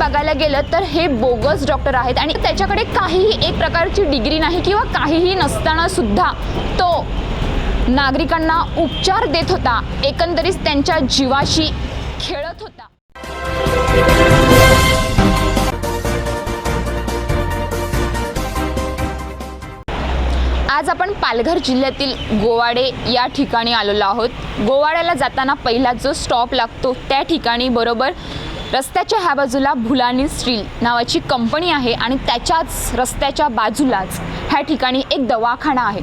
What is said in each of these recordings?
बघायला गेलं तर हे बोगस डॉक्टर आहेत आणि त्याच्याकडे काहीही एक प्रकारची डिग्री नाही किंवा काहीही नसताना सुद्धा तो नागरिकांना उपचार देत होता. एकंदरीत त्यांच्या जीवाशी खेळत होता. आज आपण पालघर जिल्ह्यातील गोवाडे या ठिकाणी आलेलो आहोत. गोवाड्याला जाताना पहिला जो स्टॉप लागतो त्या ठिकाणी बरोबर रस्त्याच्या ह्या बाजूला भुलानी स्टील नावाची कंपनी आहे आणि त्याच्याच रस्त्याच्या बाजूलाच ह्या ठिकाणी एक दवाखाना आहे.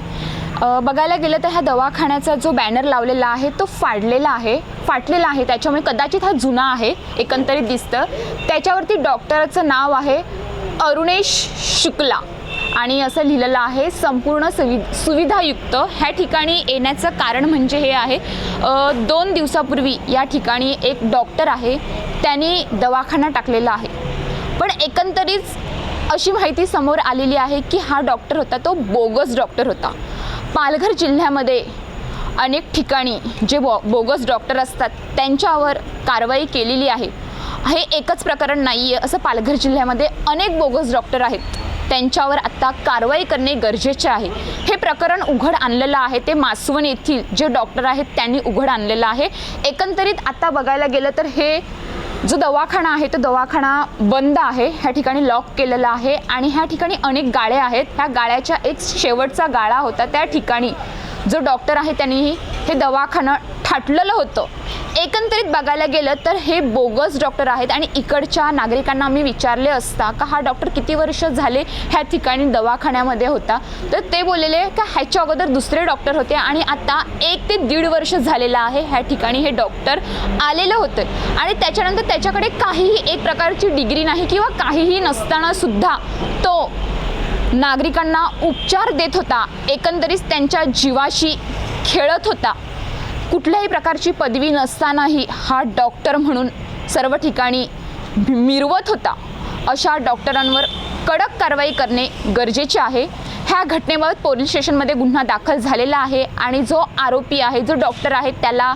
बघायला गेलं तर ह्या दवाखान्याचा जो बॅनर लावलेला आहे तो फाडलेला आहे फाटलेला आहे. त्याच्यामुळे कदाचित हा जुना आहे एकंदरीत दिसतं. त्याच्यावरती डॉक्टरचं नाव आहे अरुणेश शुक्ला आणि असं लिहिलेलं आहे संपूर्ण सुवि सुविधायुक्त. ह्या ठिकाणी येण्याचं कारण म्हणजे हे आहे दोन दिवसापूर्वी या ठिकाणी एक डॉक्टर आहे त्यांनी दवाखाना टाकलेला आहे. पण एकंदरीत अशी माहिती समोर आलेली आहे की हा डॉक्टर होता तो बोगस डॉक्टर होता. पालघर जिल्ह्यामध्ये अनेक ठिकाणी जे बो बोगस डॉक्टर असतात त्यांच्यावर कारवाई केलेली आहे. हे एकच प्रकरण नाही आहे असं पालघर जिल्ह्यामध्ये अनेक बोगस डॉक्टर आहेत. त्यांच्यावर आत्ता कारवाई करणे गरजेचे आहे. हे प्रकरण उघड आणलेलं आहे ते मासवण येथील जे डॉक्टर आहेत त्यांनी उघड आणलेलं आहे. एकंदरीत आत्ता बघायला गेलं तर हे जो दवाखाना आहे तो दवाखाना बंद आहे. ह्या ठिकाणी लॉक केलेला आहे आणि ह्या ठिकाणी अनेक गाळ्या आहेत. ह्या गाळ्याच्या एक शेवटचा गाळा होता त्या ठिकाणी. जो डॉक्टर आहे त्यांनी हे दवाखाना ठाटलेलं होतं. एकंदरीत बघायला गेलं तर हे बोगस डॉक्टर आहेत आणि इकडच्या नागरिकांना मी विचारले असता का हा डॉक्टर किती वर्ष झाले ह्या ठिकाणी दवाखान्यामध्ये होता? तर ते बोललेले का ह्याच्या अगोदर दुसरे डॉक्टर होते आणि आता एक ते दीड वर्ष झालेलं आहे ह्या ठिकाणी हे डॉक्टर आलेलं होतं. आणि त्याच्यानंतर त्याच्याकडे काहीही एक प्रकारची डिग्री नाही किंवा काहीही नसताना सुद्धा तो नागरिकांना उपचार देत होता. एकंदरीत त्यांच्या जीवाशी खेळत होता. कुठल्याही प्रकारची पदवी नसतानाही हा डॉक्टर म्हणून सर्व ठिकाणी मिरवत होता. अशा डॉक्टरांवर कडक कारवाई करणे गरजेचे आहे. ह्या घटनेबाबत पोलीस स्टेशनमध्ये गुन्हा दाखल झालेला आहे आणि जो आरोपी आहे जो डॉक्टर आहे त्याला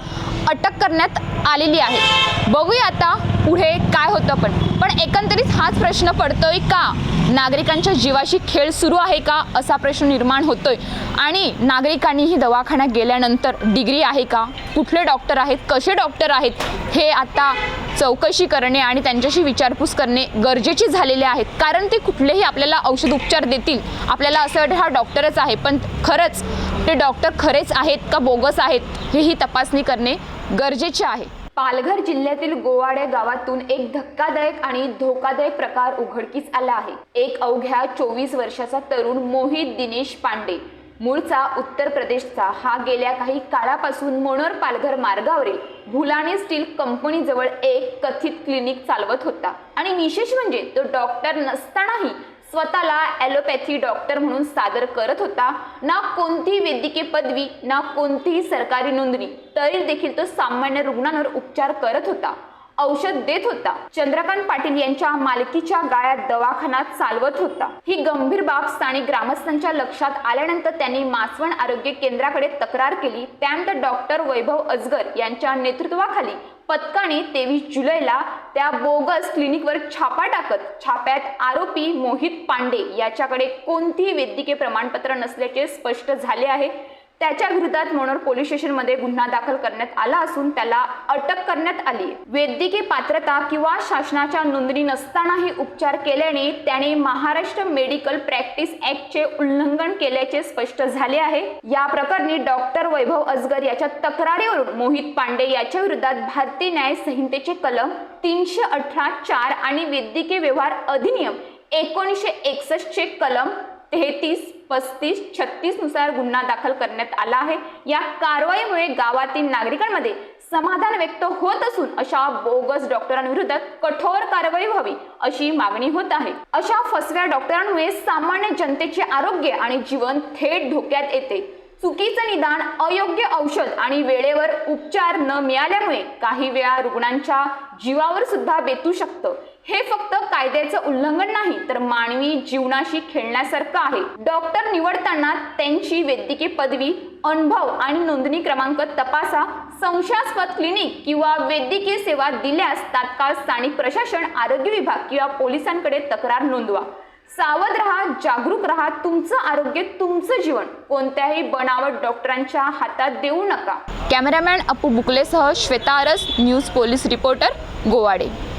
अटक करण्यात आलेली आहे. बघूया आता पुढे काय होतं पण? पण एकंदरीत हाच प्रश्न पडतोय का? नागरिकांच्या जीवाशी खेळ सुरू आहे का? असा प्रश्न निर्माण होतोय. आणि नागरिकांनीही दवाखान्यात गेल्यानंतर डिग्री आहे का? कुठले डॉक्टर आहेत? कसे डॉक्टर आहेत? हे आता चौकशी करणे आणि त्यांच्याशी विचारपूस करणे गरजेचे झालेले आहेत. कारण ते कुठलेही आपल्याला औषध उपचार देतील. आपल्याला असं वाटतं हा डॉक्टरच आहे. पण खरंच ते डॉक्टर खरेच आहेत का बोगस आहेत हेही तपासणी करणे गरजेचे आहे. पालघर जिल्ह्यातील गोवाडे गावातून एक धक्कादायक आणि धोकादायक प्रकार उघडकीस आला आहे. एक अवघ्या चोवीस वर्षाचा तरुण मोहित दिनेश पांडे. मूळचा उत्तर प्रदेशचा हा गेल्या काही काळापासून मोनोर पालघर मार्गावरील भुलाणे स्टील कंपनीजवळ एक कथित क्लिनिक चालवत होता. आणि विशेष म्हणजे तो डॉक्टर नसतानाही स्वतःला ॲलोपॅथी डॉक्टर म्हणून सादर करत होता. ना कोणतीही वैद्यकीय पदवी ना कोणतीही सरकारी नोंदणी तरी देखील तो सामान्य रुग्णांवर उपचार करत होता. औषध देत होता. चंद्रकांत पाटील यांच्या मालकीच्या गाळ्यात दवाखाना चालवत होता. ही गंभीर बाब स्थानिक ग्रामस्थांच्या लक्षात आल्यानंतर त्यांनी मासवण आरोग्य केंद्राकडे तक्रार केली. त्यानंतर डॉक्टर वैभव अजगर यांच्या नेतृत्वाखाली पथकाने तेवीस जुलैला त्या बोगस क्लिनिकवर छापा टाकत छाप्यात आरोपी मोहित पांडे याच्याकडे कोणतीही वैद्यकीय प्रमाणपत्र नसल्याचे स्पष्ट झाले आहे. त्याच्या विरोधात मनोर पोलीस स्टेशनमध्ये गुन्हा दाखल करण्यात आला असून त्याला अटक करण्यात आली. वैद्यकीय पात्रता किंवा शासनाच्या नोंदणी नसतानाही उपचार केल्याने त्याने महाराष्ट्र मेडिकल प्रॅक्टिस ऍक्टचे उल्लंघन केल्याचे स्पष्ट झाले आहे. या प्रकरणी डॉक्टर वैभव अजगर याच्या तक्रारीवरून मोहित पांडे याच्या विरोधात भारतीय न्याय संहितेचे कलम तीनशे अठरा चार आणि वैद्यकीय व्यवहार अधिनियम एकोणीसशे एकसष्टचे कलम तेहतीस पस्तीस छत्तीसनुसार गुन्हा दाखल करण्यात आला आहे. या कारवाईमुळे गावातील नागरिकांमध्ये समाधान व्यक्त होत असून अशा बोगस डॉक्टरांविरुद्ध कठोर कारवाई व्हावी अशी मागणी होत आहे. अशा फसव्या डॉक्टरांमुळे सामान्य जनतेचे आरोग्य आणि जीवन थेट धोक्यात येते. चुकीचं निदान अयोग्य औषध आणि वेळेवर उपचार न मिळाल्यामुळे काही वेळा रुग्णांच्या जीवावर सुद्धा बेतू शकतं. हे फक्त कायद्याचं उल्लंघन नाही तर मानवी जीवनाशी खेळण्यासारखं आहे. डॉक्टर निवडताना त्यांची वैद्यकीय पदवी अनुभव आणि नोंदणी क्रमांक तपासा संशयास्पद क्लिनिक किंवा वैद्यकीय सेवा दिल्यास तात्काळ स्थानिक प्रशासन आरोग्य विभाग किंवा पोलिसांकडे तक्रार नोंदवा. सावध रहा जागरूक रहा तुमचं आरोग्य तुमचं जीवन. कोणत्याही बनावट डॉक्टरांच्या हातात देऊ नका. Cameraman Apu बुकलेसह Shweta Aras news police reporter Gowade.